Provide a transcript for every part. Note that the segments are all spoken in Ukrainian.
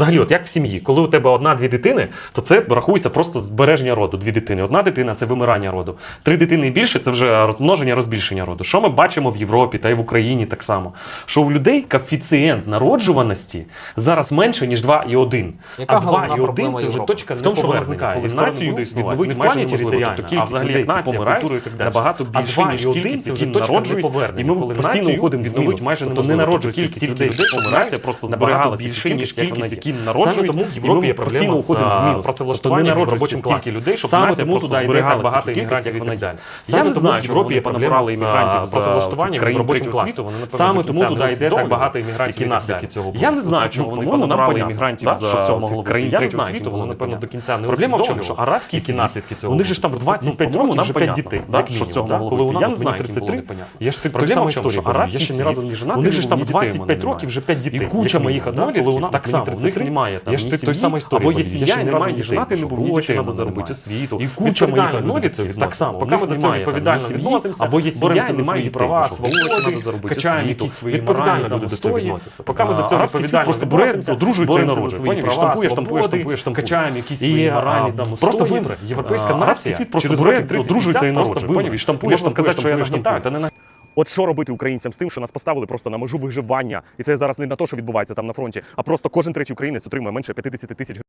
Взагалі, от як в сім'ї, коли у тебе одна-дві дитини, то це рахується просто збереження роду. Дві дитини. Одна дитина це вимирання роду. Три дитини і більше це вже розмноження, розбільшення роду. Що ми бачимо в Європі та й в Україні так само? Що у людей коефіцієнт народжуваності зараз менше, ніж 2,1. Яка а 2 головна і 1 це вже точка В тому, що вона зникає. Історія націю відновити не В плані територіально, тобто а кількість взагалі людей, нація, які помирають, культура і так далі. набагато більше, ніж кількість, які народжують, і ми постійно уходимо в відновити мінус. майже Тобто не народжують кількість людей, людей що помирає, нація просто зберігалася більше, ніж кількість, які які народжують. Саме тому в Європі є проблема постійно уходимо в Тобто не в робочому класі. людей, щоб Саме тому туди йде зберігалася багато іммігрантів і так так далі. Я не тому знаю, в Європі є проблема з, іммігрантів з працевлаштуванням в робочому класі. Саме тому туди йде так багато іммігрантів і наслідки цього Я не знаю, Ну, чому вони понятно, іммігрантів з в цьому могло бути. Я не знаю, світу, вони напевно, до кінця не Проблема в чому, що арабські які наслідки цього у них же ж там Ну, 25 років вже 5 дітей. да, Як що цього могло у вийти. Я не знаю, мені яким було 33. Я ж ти Проблема в в чому, що арабські я ще ні разу ні женатий, у них же ж там дітей 25 років вже 5 дітей. І куча моїх однолітків Коли у так так само, в в них немає там Я ж ти той самий історія. або є сім'я, і немає дітей, женатий не був, що ні гроші треба заробити освіту. І куча моїх Відповідально так само. Поки ми до цього відповідально відносимося, або є сім'я, за немає права, свободи, треба заробити качаємо якісь свої Відповідально люди до цього відносяться. Поки ми до цього відповідально просто боремося, одружуються і свободи, штампуєш, штампуєш, штампуєш. качаємо якісь свої моральні там просто вимре. Європейська нація через бере, 30 одружується і народжує. І І штампуєш, можна сказати, що я. Та не на От що робити українцям з тим, що нас поставили просто на межу виживання, і це зараз не на те, що відбувається там на фронті, а просто кожен третій українець отримує менше 50 тисяч гривень.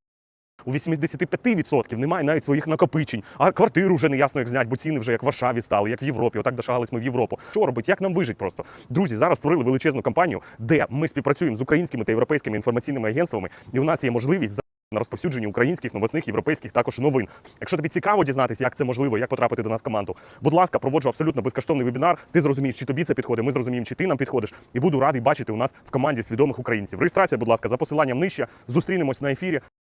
У 85% немає навіть своїх накопичень, а квартиру вже не ясно як зняти, бо ціни вже як в Варшаві стали, як в Європі. Отак дошагались ми в Європу. Що робити? Як нам вижити просто? Друзі, зараз створили величезну кампанію, де ми співпрацюємо з українськими та європейськими інформаційними агентствами, і у нас є можливість на розповсюдженні українських новосних європейських також новин. Якщо тобі цікаво дізнатися, як це можливо, як потрапити до нас в команду, будь ласка, проводжу абсолютно безкоштовний вебінар. Ти зрозумієш, чи тобі це підходить. Ми зрозуміємо, чи ти нам підходиш, і буду радий бачити у нас в команді свідомих українців. Реєстрація, будь ласка, за посиланням нижче. Зустрінемось на ефірі.